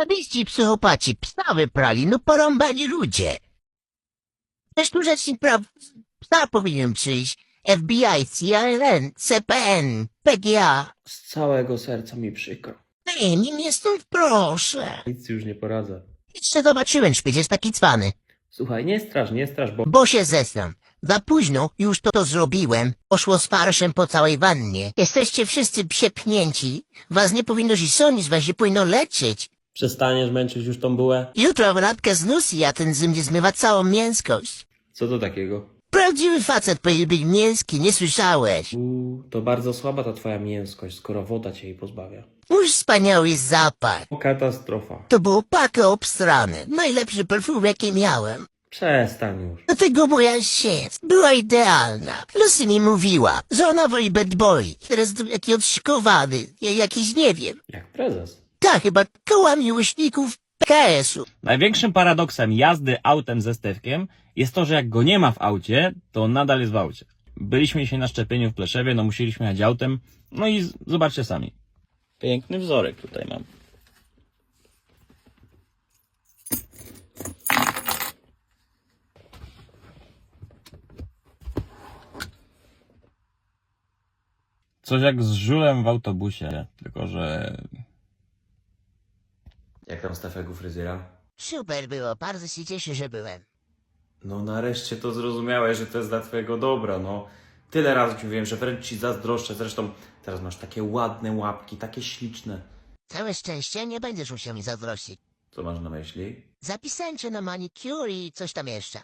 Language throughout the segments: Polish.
Sadiści psychopaci psa wyprali, no porąbani ludzie. Też tu rzecznik praw psa powinien przyjść. FBI, CILN, CPN, PGA. Z całego serca mi przykro. Ej, nim jestem, proszę. Nic już nie poradzę. Jeszcze zobaczyłem, szpieg jest taki cwany. Słuchaj, nie straż, nie straż, bo... Bo się zesram. Za późno już to, to zrobiłem. Poszło z farszem po całej wannie. Jesteście wszyscy przepchnięci. Was nie powinno się sądzić, was się powinno leczyć. Przestaniesz męczyć już tą bułę? Jutro wratka z Lucy, a ten zym zmywa całą mięskość. Co to takiego? Prawdziwy facet powinien być mięski, nie słyszałeś? Uuu, to bardzo słaba ta twoja mięskość, skoro woda cię jej pozbawia. Już wspaniały zapach. O, katastrofa. To było pakę obstrane. Najlepszy perfum, jaki miałem. Przestań już. Dlatego moja sieć była idealna. Lucy mi mówiła, że ona woli bad boy. Teraz to jaki odszykowany, ja- jakiś nie wiem. Jak prezes. Tak, chyba koła miłośników PKS-u. Największym paradoksem jazdy autem ze Stewkiem jest to, że jak go nie ma w aucie, to nadal jest w aucie. Byliśmy dzisiaj na szczepieniu w Pleszewie, no musieliśmy jechać autem, no i zobaczcie sami. Piękny wzorek tutaj mam. Coś jak z żulem w autobusie, tylko że Jak tam Stefek u fryzjera? Super było, bardzo się cieszę, że byłem. No nareszcie to zrozumiałeś, że to jest dla twojego dobra, no. Tyle razy ci mówiłem, że wręcz ci zazdroszczę. Zresztą teraz masz takie ładne łapki, takie śliczne. Całe szczęście nie będziesz musiał mi zazdrościć. Co masz na myśli? Zapisałem cię na manicure i coś tam jeszcze.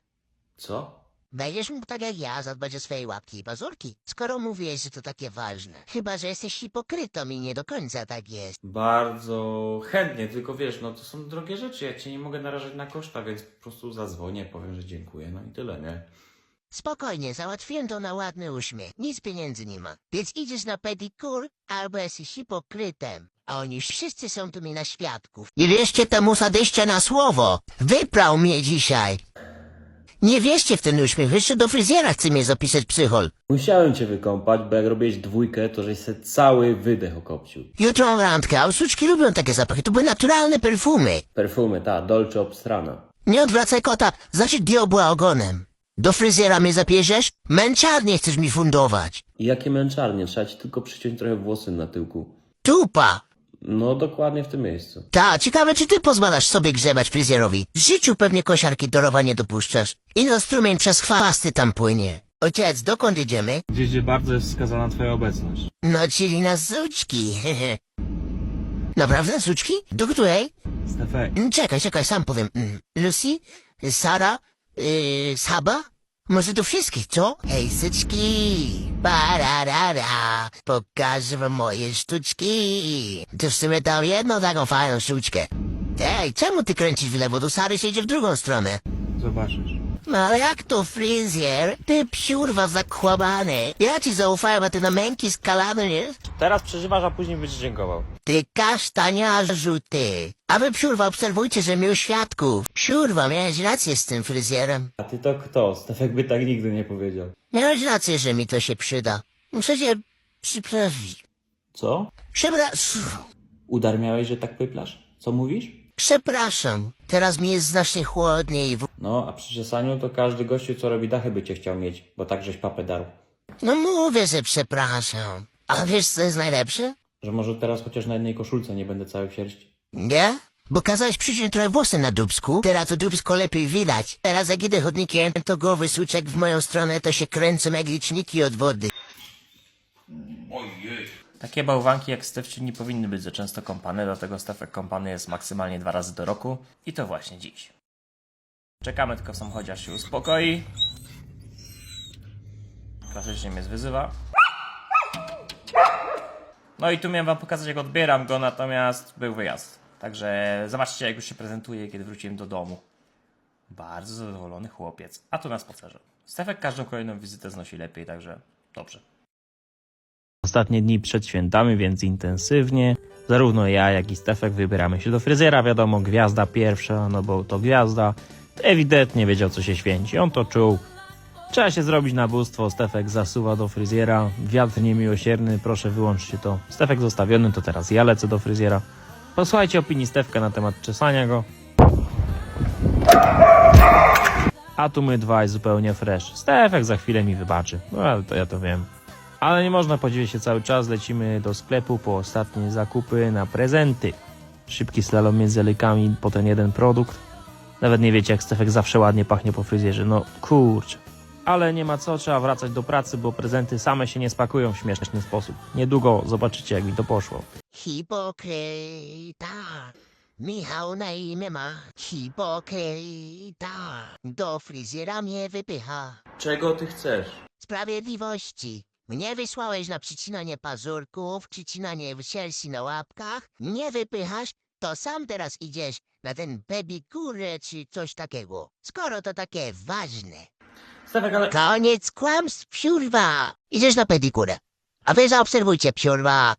Co? Będziesz mógł tak jak ja zadbać o swoje łapki i pazurki, skoro mówiłeś, że to takie ważne. Chyba, że jesteś hipokrytą i nie do końca tak jest. Bardzo chętnie, tylko wiesz, no to są drogie rzeczy, ja cię nie mogę narażać na koszta, więc po prostu zadzwonię, powiem, że dziękuję, no i tyle, nie? Spokojnie, załatwiłem to na ładny uśmiech. Nic pieniędzy nie ma. Więc idziesz na pedikur, albo jesteś hipokrytem. A oni wszyscy są tu mi na świadków. Nie wierzcie temu sadyście na słowo. Wyprał mnie dzisiaj. Nie wierzcie w ten uśmiech. Jeszcze do fryzjera chce mnie zapisać psychol. Musiałem cię wykąpać, bo jak robiłeś dwójkę, to żeś se cały wydech okopcił. Jutro mam randkę, a suczki lubią takie zapachy. To były naturalne perfumy. Perfumy, ta, Dolce Obstrana. Nie odwracaj kota, znaczy diobła ogonem. Do fryzjera mnie zapierzesz? Męczarnie chcesz mi fundować. I jakie męczarnie, trzeba ci tylko przyciąć trochę włosy na tyłku. Tupa. No dokładnie w tym miejscu. Ta, ciekawe, czy ty pozwalasz sobie grzebać fryzjerowi. W życiu pewnie kosiarki dorowa nie dopuszczasz. I no strumień przez chwasty tam płynie. Ojciec, dokąd idziemy? gdzieś gdzie bardzo jest wskazana twoja obecność. No, czyli na suczki. Naprawdę, suczki? Do której? Stefek, Mm, Czekaj, czekaj, sam powiem. Mm, Lucy? Sara? Yy, Saba? Może do wszystkich, co? Hej, syczki! Bararara! Pokażę wam moje sztuczki! To w sumie tam jedną taką fajną sztuczkę. Ej, czemu ty kręcisz w lewo? Do Sary się idzie w drugą stronę. zobaczysz. No ale jak to fryzjer? Ty psiurwa zakłamany. Ja ci zaufałem, a ty na męki skalany, nie? Teraz przeżywasz, a później będziesz dziękował. Ty kasztaniarzu, ty. A wy, psiurwa, obserwujcie, że miał świadków. Psiurwa, miałeś rację z tym fryzjerem. A ty to kto? Stefek by tak nigdy nie powiedział. Miałeś rację, że mi to się przyda. Muszę cię przyprawić. Co? Przepraszam. Udarmiałeś, że tak pyplasz? Co mówisz? Przepraszam. Teraz mi jest znacznie chłodniej. w- No, a przy czesaniu to każdy gościu, co robi dachy, by cię chciał mieć, bo tak żeś papę darł. No mówię, że przepraszam. A wiesz, co jest najlepsze? Że może teraz chociaż na jednej koszulce nie będę cały w sierści. Nie? Bo kazałeś przyciąć trochę włosy na dubsku. Teraz to dubsko lepiej widać. Teraz jak idę chodnikiem, to głowy suczek w moją stronę to się kręcą jak liczniki od wody. Takie bałwanki jak Stefci nie powinny być za często kąpane, dlatego Stefek kąpany jest maksymalnie dwa razy do roku i to właśnie dziś. Czekamy tylko w samochodzie aż się uspokoi. Klasycznie mnie wyzywa. No i tu miałem wam pokazać jak odbieram go, natomiast był wyjazd. Także zobaczcie jak już się prezentuje, kiedy wróciłem do domu. Bardzo zadowolony chłopiec. A tu na spacerze. Stefek każdą kolejną wizytę znosi lepiej, także dobrze. Ostatnie dni przed świętami, więc intensywnie. Zarówno ja, jak i Stefek wybieramy się do fryzjera. Wiadomo, gwiazda pierwsza, no bo to gwiazda. Ewidentnie wiedział, co się święci. On to czuł. Trzeba się zrobić na bóstwo. Stefek zasuwa do fryzjera. Wiatr niemiłosierny, proszę wyłączcie to. Stefek zostawiony, to teraz ja lecę do fryzjera. Posłuchajcie opinii Stefka na temat czesania go. A tu my dwaj zupełnie fresh. Stefek za chwilę mi wybaczy. No ale to ja to wiem. Ale nie można podziwiać się cały czas. Lecimy do sklepu po ostatnie zakupy na prezenty. Szybki slalom między lejkami po ten jeden produkt. Nawet nie wiecie, jak Stefek zawsze ładnie pachnie po fryzjerze. No kurczę. Ale nie ma co, trzeba wracać do pracy, bo prezenty same się nie spakują w śmieszny sposób. Niedługo zobaczycie, jak mi to poszło. Hipokryta. Michał na imię ma. Hipokryta. Do fryzjera mnie wypycha. Czego ty chcesz? Sprawiedliwości. Mnie wysłałeś na przycinanie pazurków, przycinanie sierści na łapkach. Nie wypychasz, to sam teraz idziesz na ten pedicure czy coś takiego. Skoro to takie ważne. Stefek, ale... Koniec kłamstw, psiurwa. Idziesz na pedicure. A wy zaobserwujcie, psiurwa.